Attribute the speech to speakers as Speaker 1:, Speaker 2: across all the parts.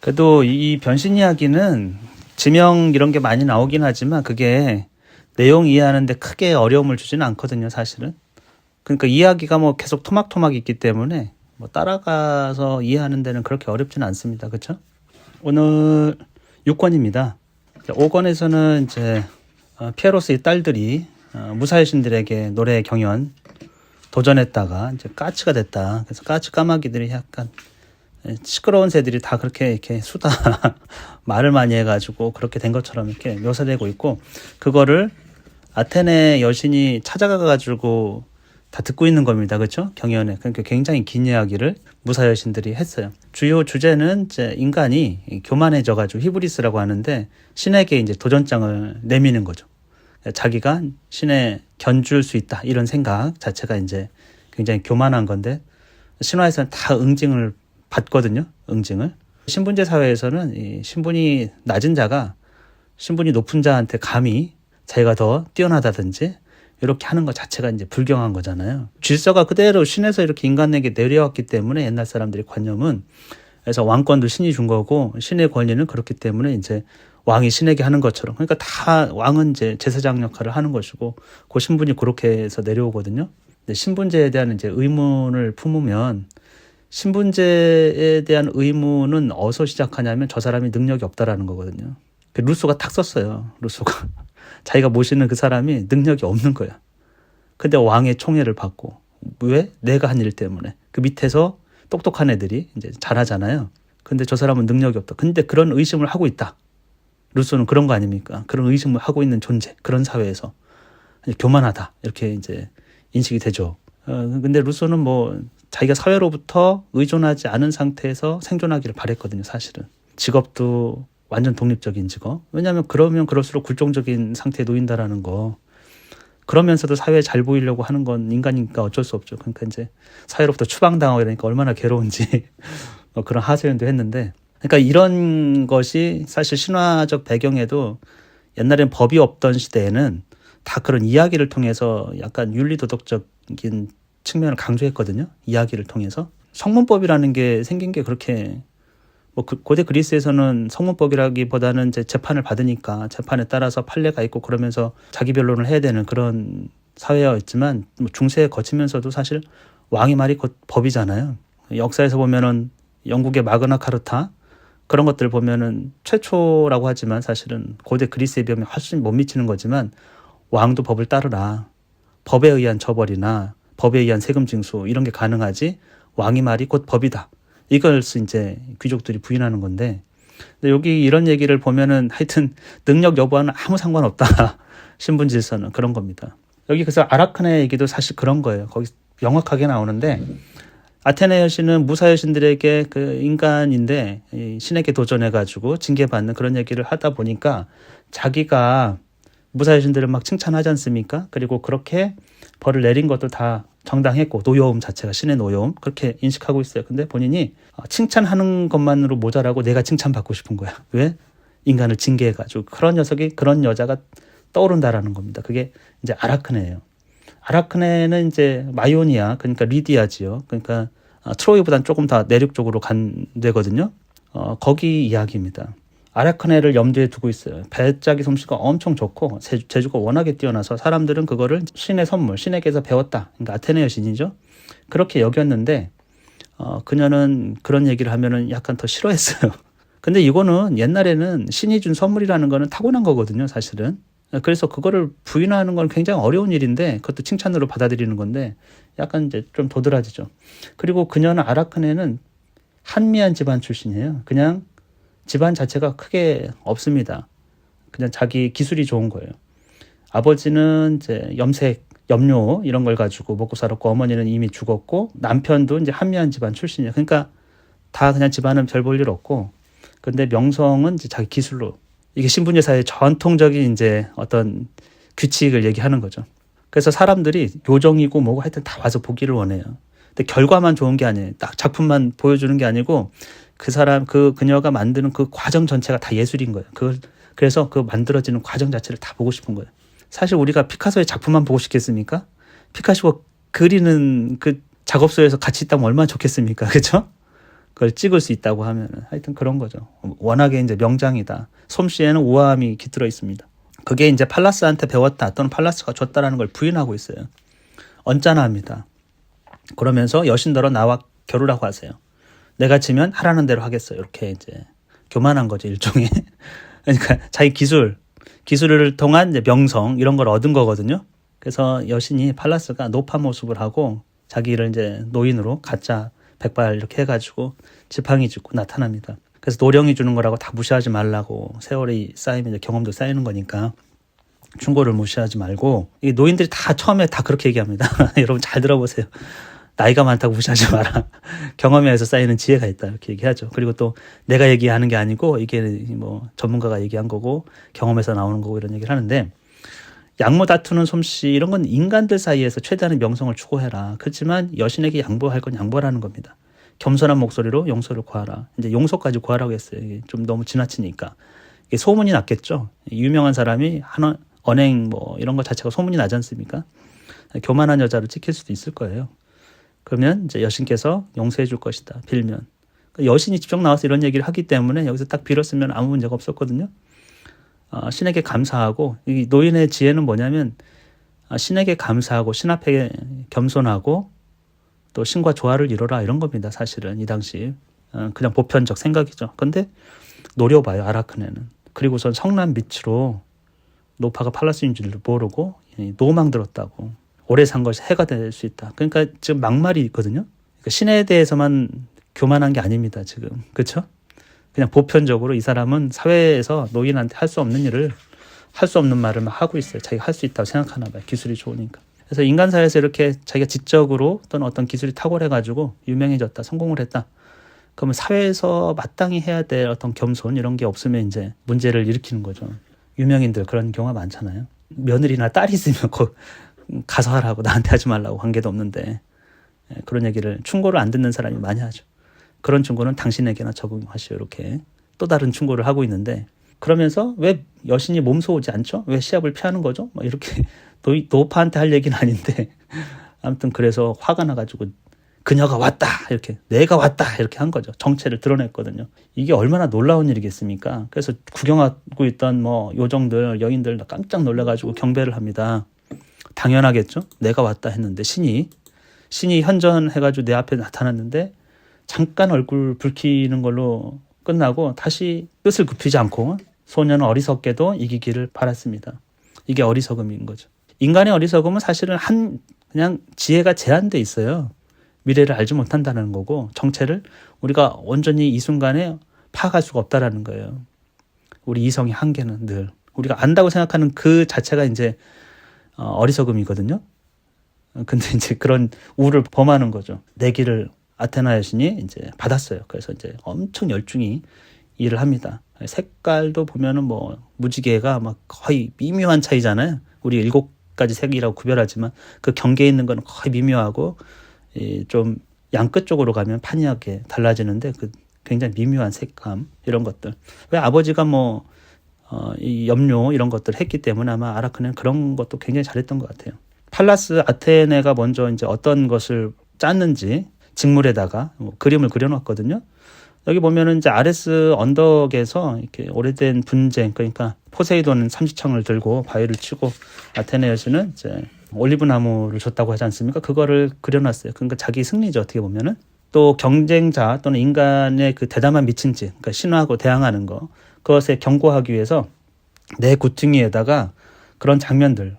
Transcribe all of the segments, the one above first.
Speaker 1: 그래도 이 변신 이야기는 지명 이런 게 많이 나오긴 하지만 그게 내용 이해하는데 크게 어려움을 주지는 않거든요, 사실은. 그러니까 이야기가 뭐 계속 토막토막 있기 때문에 뭐 따라가서 이해하는 데는 그렇게 어렵지는 않습니다. 그렇죠? 오늘 6권입니다. 5권에서는 이제 어, 피에로스의 딸들이 어, 무사의 신들에게 노래 경연 도전했다가 이제 까치가 됐다. 그래서 까치 까마귀들이 약간 예, 시끄러운 새들이 다 그렇게 이렇게 수다 말을 많이 해가지고 그렇게 된 것처럼 이렇게 묘사되고 있고 그거를 아테네 여신이 찾아가가지고 다 듣고 있는 겁니다. 그렇죠? 경연에. 그러니까 굉장히 긴 이야기를 무사 여신들이 했어요. 주요 주제는 이제 인간이 교만해져 가지고 히브리스라고 하는데 신에게 이제 도전장을 내미는 거죠. 자기가 신에 견줄 수 있다 이런 생각 자체가 이제 굉장히 교만한 건데 신화에서는 다 응징을 받거든요. 응징을. 신분제 사회에서는 이 신분이 낮은 자가 신분이 높은 자한테 감히 자기가 더 뛰어나다든지 이렇게 하는 것 자체가 이제 불경한 거잖아요. 질서가 그대로 신에서 이렇게 인간에게 내려왔기 때문에 옛날 사람들의 관념은 그래서 왕권도 신이 준 거고 신의 권리는 그렇기 때문에 이제 왕이 신에게 하는 것처럼 그러니까 다 왕은 이제 제사장 역할을 하는 것이고 그 신분이 그렇게 해서 내려오거든요. 근데 신분제에 대한 이제 의문을 품으면 신분제에 대한 의문은 어디서 시작하냐면 저 사람이 능력이 없다라는 거거든요. 그 루소가 탁 썼어요. 루소가 자기가 모시는 그 사람이 능력이 없는 거야. 근데 왕의 총애를 받고 왜? 내가 한 일 때문에 그 밑에서 똑똑한 애들이 이제 잘하잖아요. 근데 저 사람은 능력이 없다. 근데 그런 의심을 하고 있다. 루소는 그런 거 아닙니까? 그런 의심을 하고 있는 존재, 그런 사회에서 교만하다 이렇게 이제 인식이 되죠. 어, 근데 루소는 뭐 자기가 사회로부터 의존하지 않은 상태에서 생존하기를 바랬거든요, 사실은. 직업도 완전 독립적인 직업. 왜냐하면 그러면 그럴수록 굴종적인 상태에 놓인다라는 거. 그러면서도 사회에 잘 보이려고 하는 건 인간이니까 어쩔 수 없죠. 그러니까 이제 사회로부터 추방당하고 이러니까 얼마나 괴로운지 뭐 그런 하소연도 했는데. 그러니까 이런 것이 사실 신화적 배경에도 옛날엔 법이 없던 시대에는 다 그런 이야기를 통해서 약간 윤리도덕적인 측면을 강조했거든요. 이야기를 통해서. 성문법이라는 게 생긴 게 그렇게 뭐 그, 고대 그리스에서는 성문법이라기보다는 이제 재판을 받으니까 재판에 따라서 판례가 있고 그러면서 자기 변론을 해야 되는 그런 사회였지만 뭐 중세에 거치면서도 사실 왕의 말이 곧 법이잖아요. 역사에서 보면은 영국의 마그나 카르타 그런 것들 보면은 최초라고 하지만 사실은 고대 그리스에 비하면 훨씬 못 미치는 거지만 왕도 법을 따르라. 법에 의한 처벌이나 법에 의한 세금 징수 이런 게 가능하지 왕의 말이 곧 법이다. 이걸 이제 귀족들이 부인하는 건데 근데 여기 이런 얘기를 보면은 하여튼 능력 여부와는 아무 상관없다. 신분 질서는 그런 겁니다. 여기 그래서 아라카네 얘기도 사실 그런 거예요. 거기 명확하게 나오는데 아테네 여신은 무사 여신들에게 그 인간인데 이 신에게 도전해 가지고 징계받는 그런 얘기를 하다 보니까 자기가 무사 여신들을 막 칭찬하지 않습니까? 그리고 그렇게 벌을 내린 것도 다 정당했고 노여움 자체가 신의 노여움 그렇게 인식하고 있어요. 근데 본인이 어, 칭찬하는 것만으로 모자라고 내가 칭찬받고 싶은 거야. 왜? 인간을 징계해가지고 그런 녀석이 그런 여자가 떠오른다라는 겁니다. 그게 이제 아라크네예요. 아라크네는 이제 마이오니아 그러니까 리디아지요. 그러니까 어, 트로이보다는 조금 더 내륙 쪽으로 간 데거든요. 어, 거기 이야기입니다. 아라크네를 염두에 두고 있어요. 배짜기 솜씨가 엄청 좋고 재주가 워낙에 뛰어나서 사람들은 그거를 신의 선물, 신에게서 배웠다. 그러니까 아테네 여신이죠. 그렇게 여겼는데 어, 그녀는 그런 얘기를 하면은 약간 더 싫어했어요. 근데 이거는 옛날에는 신이 준 선물이라는 거는 타고난 거거든요, 사실은. 그래서 그거를 부인하는 건 굉장히 어려운 일인데 그것도 칭찬으로 받아들이는 건데 약간 이제 좀 도드라지죠. 그리고 그녀는 아라크네는 한미한 집안 출신이에요. 그냥 집안 자체가 크게 없습니다. 그냥 자기 기술이 좋은 거예요. 아버지는 이제 염색, 염료 이런 걸 가지고 먹고 살았고 어머니는 이미 죽었고 남편도 이제 한미한 집안 출신이에요. 그러니까 다 그냥 집안은 별 볼 일 없고 근데 명성은 이제 자기 기술로 이게 신분제사의 전통적인 이제 어떤 규칙을 얘기하는 거죠. 그래서 사람들이 요정이고 뭐고 하여튼 다 와서 보기를 원해요. 근데 결과만 좋은 게 아니에요. 딱 작품만 보여주는 게 아니고 그 사람 그 그녀가 만드는 그 과정 전체가 다 예술인 거예요. 그걸 그래서 그 만들어지는 과정 자체를 다 보고 싶은 거예요. 사실 우리가 피카소의 작품만 보고 싶겠습니까? 피카소가 그리는 그 작업소에서 같이 있다면 얼마나 좋겠습니까? 그렇죠? 그걸 찍을 수 있다고 하면은 하여튼 그런 거죠. 워낙에 이제 명장이다. 솜씨에는 우아함이 깃들어 있습니다. 그게 이제 팔라스한테 배웠다 또는 팔라스가 줬다라는 걸 부인하고 있어요. 언짢아합니다. 그러면서 여신더러 나와 겨루라고 하세요. 내가 지면 하라는 대로 하겠어. 이렇게 이제 교만한 거죠 일종의. 그러니까 자기 기술, 기술을 통한 이제 명성 이런 걸 얻은 거거든요. 그래서 여신이 팔라스가 노파 모습을 하고 자기를 이제 노인으로 가짜 백발 이렇게 해가지고 지팡이 짚고 나타납니다. 그래서 노령이 주는 거라고 다 무시하지 말라고 세월이 쌓이면 경험도 쌓이는 거니까 충고를 무시하지 말고 이 노인들이 다 처음에 다 그렇게 얘기합니다. 여러분 잘 들어보세요. 나이가 많다고 무시하지 마라. 경험에서 쌓이는 지혜가 있다 이렇게 얘기하죠. 그리고 또 내가 얘기하는 게 아니고 이게 뭐 전문가가 얘기한 거고 경험에서 나오는 거고 이런 얘기를 하는데 양모 다투는 솜씨 이런 건 인간들 사이에서 최대한의 명성을 추구해라. 그렇지만 여신에게 양보할 건 양보라는 겁니다. 겸손한 목소리로 용서를 구하라. 이제 용서까지 구하라고 했어요. 이게 좀 너무 지나치니까. 이게 소문이 났겠죠. 유명한 사람이 한 언행 뭐 이런 것 자체가 소문이 나지 않습니까? 교만한 여자를 찍힐 수도 있을 거예요. 그러면 이제 여신께서 용서해 줄 것이다. 빌면. 그러니까 여신이 직접 나와서 이런 얘기를 하기 때문에 여기서 딱 빌었으면 아무 문제가 없었거든요. 어, 신에게 감사하고 이 노인의 지혜는 뭐냐면 어, 신에게 감사하고 신 앞에 겸손하고 또 신과 조화를 이뤄라 이런 겁니다. 사실은 이 당시 어, 그냥 보편적 생각이죠. 근데 노려봐요 아라크네는. 그리고선 성난 밑으로 노파가 팔라스인 줄 모르고 노망 들었다고 오래 산 것이 해가 될 수 있다. 그러니까 지금 막말이 있거든요. 그러니까 신에 대해서만 교만한 게 아닙니다. 지금 그렇죠? 그냥 보편적으로 이 사람은 사회에서 노인한테 할 수 없는 일을 할 수 없는 말을 막 하고 있어요. 자기가 할 수 있다고 생각하나 봐요. 기술이 좋으니까. 그래서 인간 사회에서 이렇게 자기가 지적으로 또는 어떤 기술이 탁월해 가지고 유명해졌다, 성공을 했다. 그러면 사회에서 마땅히 해야 될 어떤 겸손 이런 게 없으면 이제 문제를 일으키는 거죠. 유명인들 그런 경우가 많잖아요. 며느리나 딸이 있으면 거, 가서 하라고 나한테 하지 말라고 관계도 없는데 예, 그런 얘기를 충고를 안 듣는 사람이 많이 하죠. 그런 충고는 당신에게나 적용하시오. 이렇게 또 다른 충고를 하고 있는데 그러면서 왜 여신이 몸소오지 않죠? 왜 시합을 피하는 거죠? 막 이렇게 노, 노파한테 할 얘기는 아닌데 아무튼 그래서 화가 나가지고 그녀가 왔다! 이렇게 내가 왔다! 이렇게 한 거죠. 정체를 드러냈거든요. 이게 얼마나 놀라운 일이겠습니까? 그래서 구경하고 있던 뭐 요정들 여인들 깜짝 놀래가지고 경배를 합니다 당연하겠죠 내가 왔다 했는데 신이 신이 현전해가지고 내 앞에 나타났는데 잠깐 얼굴 붉히는 걸로 끝나고 다시 뜻을 굽히지 않고 소년은 어리석게도 이기기를 바랐습니다. 이게 어리석음인 거죠. 인간의 어리석음은 사실은 한 그냥 지혜가 제한돼 있어요. 미래를 알지 못한다는 거고 정체를 우리가 온전히 이 순간에 파악할 수가 없다라는 거예요. 우리 이성의 한계는 늘 우리가 안다고 생각하는 그 자체가 이제 어, 어리석음이거든요. 근데 이제 그런 우를 범하는 거죠. 내 길을 아테나 여신이 이제 받았어요. 그래서 이제 엄청 열중히 일을 합니다. 색깔도 보면은 뭐 무지개가 막 거의 미묘한 차이잖아요. 우리 일곱 가지 색이라고 구별하지만 그 경계에 있는 거는 거의 미묘하고 좀 양끝 쪽으로 가면 판이하게 달라지는데 그 굉장히 미묘한 색감 이런 것들. 왜 아버지가 뭐 어, 이 염료 이런 것들 했기 때문에 아마 아라크는 그런 것도 굉장히 잘했던 것 같아요. 팔라스 아테네가 먼저 이제 어떤 것을 짰는지 직물에다가 뭐 그림을 그려놨거든요. 여기 보면은 이제 아레스 언덕에서 이렇게 오래된 분쟁 그러니까 포세이돈은 삼지창을 들고 바위를 치고 아테네 여신은 이제 올리브 나무를 줬다고 하지 않습니까? 그거를 그려놨어요. 그러니까 자기 승리죠 어떻게 보면은 또 경쟁자 또는 인간의 그 대담한 미친 짓 그러니까 신화하고 대항하는 거 그것에 경고하기 위해서 내 구퉁이에다가 그런 장면들을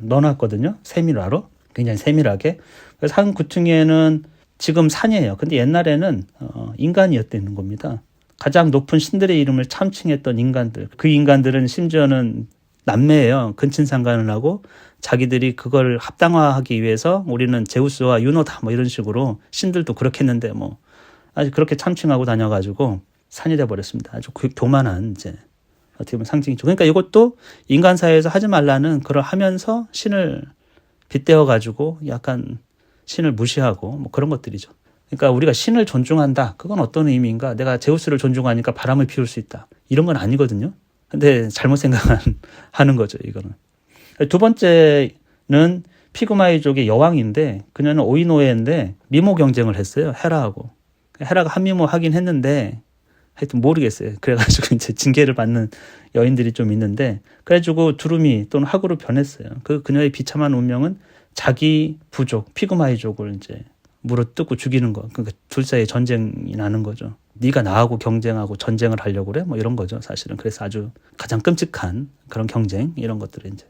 Speaker 1: 넣어놨거든요. 세밀화로 굉장히 세밀하게 그래서 한 구퉁이에는 지금 산이에요. 근데 옛날에는 어, 인간이었다는 겁니다. 가장 높은 신들의 이름을 참칭했던 인간들. 그 인간들은 심지어는 남매예요. 근친상간을 하고 자기들이 그걸 합당화하기 위해서 우리는 제우스와 유노다 뭐 이런 식으로 신들도 그렇게 했는데 뭐 아주 그렇게 참칭하고 다녀가지고 산이 돼 버렸습니다. 아주 그 교만한 이제 어떻게 보면 상징이죠. 그러니까 이것도 인간 사회에서 하지 말라는 그걸 하면서 신을 빗대어 가지고 약간 신을 무시하고 뭐 그런 것들이죠. 그러니까 우리가 신을 존중한다. 그건 어떤 의미인가? 내가 제우스를 존중하니까 바람을 피울 수 있다. 이런 건 아니거든요. 근데 잘못 생각하는 거죠, 이거는. 두 번째는 피그마이족의 여왕인데 그녀는 오이노에인데 미모 경쟁을 했어요. 헤라하고. 헤라가 한미모 하긴 했는데 하여튼 모르겠어요. 그래가지고 이제 징계를 받는 여인들이 좀 있는데 그래가지고 두루미 또는 학으로 변했어요. 그 그녀의 비참한 운명은 자기 부족 피그마이족을 이제 물어뜯고 죽이는 거. 그러니까 둘 사이에 전쟁이 나는 거죠. 네가 나하고 경쟁하고 전쟁을 하려고 그래? 뭐 이런 거죠. 사실은 그래서 아주 가장 끔찍한 그런 경쟁 이런 것들을 이제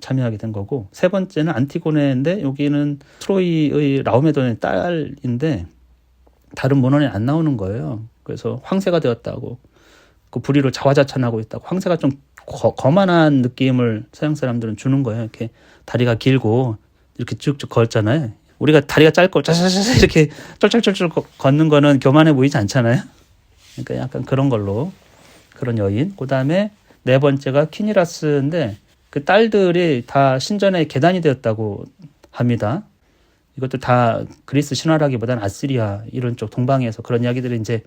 Speaker 1: 참여하게 된 거고 세 번째는 안티고네인데 여기는 트로이의 라오메돈의 딸인데 다른 문헌에 안 나오는 거예요. 그래서 황새가 되었다고 그 불의를 자화자찬하고 있다고 황새가 좀 거, 거만한 느낌을 서양 사람들은 주는 거예요. 이렇게 다리가 길고 이렇게 쭉쭉 걷잖아요. 우리가 다리가 짧고 짜자자자 이렇게 거- 걷는 거는 교만해 보이지 않잖아요. 그러니까 약간 그런 걸로 그런 여인. 그다음에 네 번째가 키니라스인데 그 딸들이 다 신전의 계단이 되었다고 합니다. 이것도 다 그리스 신화라기보다는 아시리아 이런 쪽 동방에서 그런 이야기들이 이제 어,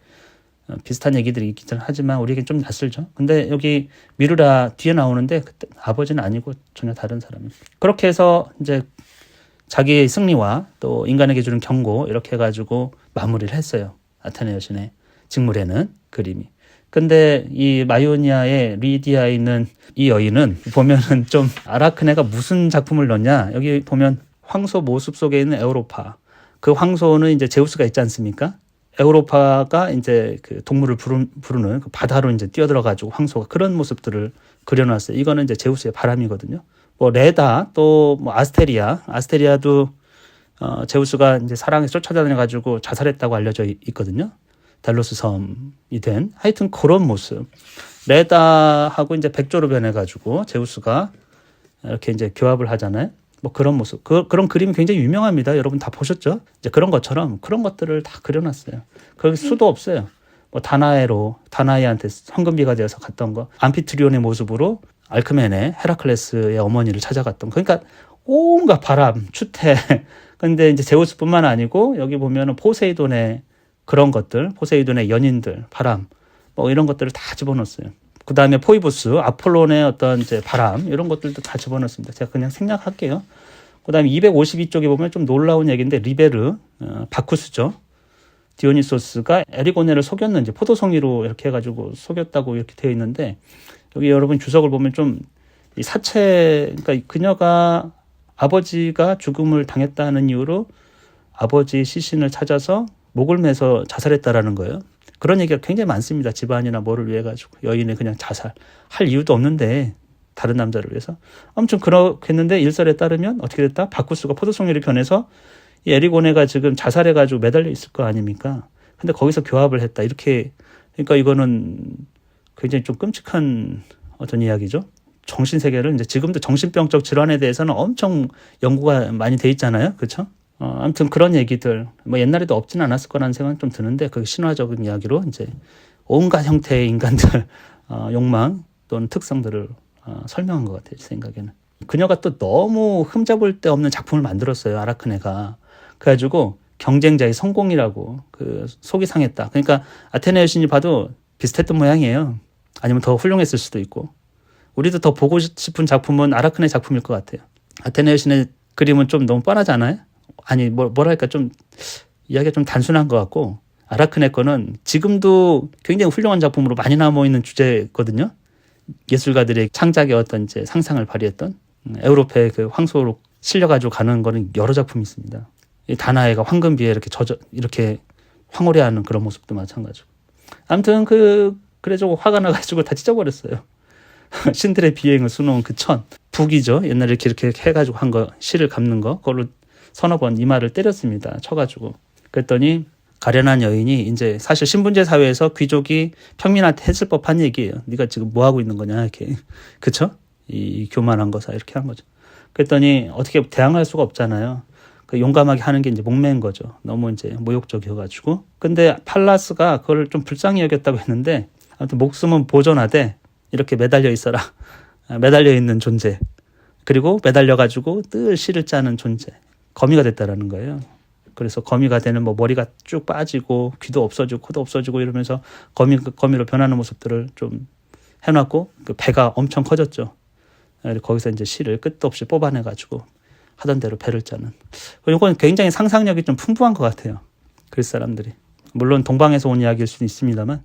Speaker 1: 비슷한 얘기들이 있긴 하지만 우리에겐 좀 낯설죠. 근데 여기 미르라 뒤에 나오는데 그때 아버지는 아니고 전혀 다른 사람입니다. 그렇게 해서 이제 자기의 승리와 또 인간에게 주는 경고 이렇게 해가지고 마무리를 했어요. 아테네 여신의 직물에는 그림이. 근데 이 마이오니아의 리디아에 있는 이 여인은 보면은 좀 아라크네가 무슨 작품을 넣냐 여기 보면 황소 모습 속에 있는 에우로파 그 황소는 이제 제우스가 있지 않습니까? 에우로파가 이제 그 동물을 부르, 부르는 그 바다로 이제 뛰어들어가지고 황소가 그런 모습들을 그려놨어요. 이거는 이제 제우스의 바람이거든요. 뭐 레다 또 뭐 아스테리아 아스테리아도 어, 제우스가 이제 사랑에 쫓아다녀가지고 자살했다고 알려져 있- 있거든요. 달로스 섬이 된 하여튼 그런 모습. 레다하고 이제 백조로 변해가지고 제우스가 이렇게 이제 교합을 하잖아요. 뭐 그런 모습. 그, 그런 그림이 굉장히 유명합니다. 여러분 다 보셨죠? 이제 그런 것처럼 그런 것들을 다 그려놨어요. 거기 수도 없어요. 뭐 다나에로 다나이한테 황금비가 되어서 갔던 거, 암피트리온의 모습으로 알크멘의 헤라클레스의 어머니를 찾아갔던 거. 그러니까 온갖 바람, 추태. 근데 이제 제우스뿐만 아니고 여기 보면은 포세이돈의 그런 것들, 포세이돈의 연인들, 바람, 뭐 이런 것들을 다 집어넣었어요. 그 다음에 포이부스, 아폴론의 어떤 이제 바람 이런 것들도 다 집어넣습니다. 제가 그냥 생략할게요. 그 다음에 252쪽에 보면 좀 놀라운 얘기인데 리베르, 어, 바쿠스죠. 디오니소스가 에리고네를 속였는지 포도송이로 이렇게 해가지고 속였다고 이렇게 되어 있는데 여기 여러분 주석을 보면 좀이 사체 그러니까 그녀가 아버지가 죽음을 당했다는 이유로 아버지 시신을 찾아서 목을 매서 자살했다라는 거예요. 그런 얘기가 굉장히 많습니다. 집안이나 뭐를 위해 가지고 여인의 그냥 자살 할 이유도 없는데 다른 남자를 위해서 아무튼 그렇겠는데 일설에 따르면 어떻게 됐다? 바쿠스가 포도송이를 변해서 이 에리고네가 지금 자살해 가지고 매달려 있을 거 아닙니까? 근데 거기서 교합을 했다. 이렇게 그러니까 이거는 굉장히 좀 끔찍한 어떤 이야기죠. 정신 세계를 이제 지금도 정신병적 질환에 대해서는 엄청 연구가 많이 돼 있잖아요. 그렇죠? 어, 아무튼 그런 얘기들 뭐 옛날에도 없진 않았을 거라는 생각은 좀 드는데 그 신화적인 이야기로 이제 온갖 형태의 인간들 어, 욕망 또는 특성들을 어, 설명한 것 같아요. 제 생각에는 그녀가 또 너무 흠잡을 데 없는 작품을 만들었어요. 아라크네가 그래가지고 경쟁자의 성공이라고 그 속이 상했다. 그러니까 아테네 여신이 봐도 비슷했던 모양이에요. 아니면 더 훌륭했을 수도 있고 우리도 더 보고 싶은 작품은 아라크네 작품일 것 같아요. 아테네 여신의 그림은 좀 너무 뻔하지 않아요? 아니 뭐 뭐랄까 좀 이야기가 좀 단순한 것 같고 아라크네 거는 지금도 굉장히 훌륭한 작품으로 많이 남아 있는 주제거든요. 예술가들의 창작의 어떤 이제 상상을 발휘했던 음, 에우로파의 그 황소로 실려가지고 가는 거는 여러 작품이 있습니다. 이 다나이가 황금비에 이렇게 젖어 이렇게 황홀해하는 그런 모습도 마찬가지고. 아무튼 그 그래가지고 화가 나가지고 다 찢어버렸어요. 신들의 비행을 수놓은 그 천 북이죠. 옛날에 이렇게 이렇게 해가지고 한 거 실을 감는 거 그걸로 서너 번 이마를 때렸습니다. 쳐가지고 그랬더니 가련한 여인이 이제 사실 신분제 사회에서 귀족이 평민한테 했을 법한 얘기예요. 네가 지금 뭐 하고 있는 거냐 이렇게 그쵸? 이 교만한 거사 이렇게 한 거죠. 그랬더니 어떻게 대항할 수가 없잖아요. 그 용감하게 하는 게 이제 목매인 거죠. 너무 이제 모욕적이어가지고. 근데 팔라스가 그걸 좀 불쌍히 여겼다고 했는데 아무튼 목숨은 보존하되 이렇게 매달려 있어라. 아, 매달려 있는 존재. 그리고 매달려 가지고 늘 씨를 짜는 존재. 거미가 됐다라는 거예요. 그래서 거미가 되는 뭐 머리가 쭉 빠지고 귀도 없어지고 코도 없어지고 이러면서 거미 거미로 변하는 모습들을 좀 해놨고 그 배가 엄청 커졌죠. 예, 거기서 이제 씨를 끝도 없이 뽑아내 가지고 하던 대로 배를 짜는. 이건 굉장히 상상력이 좀 풍부한 것 같아요. 그리스 사람들이 물론 동방에서 온 이야기일 수는 있습니다만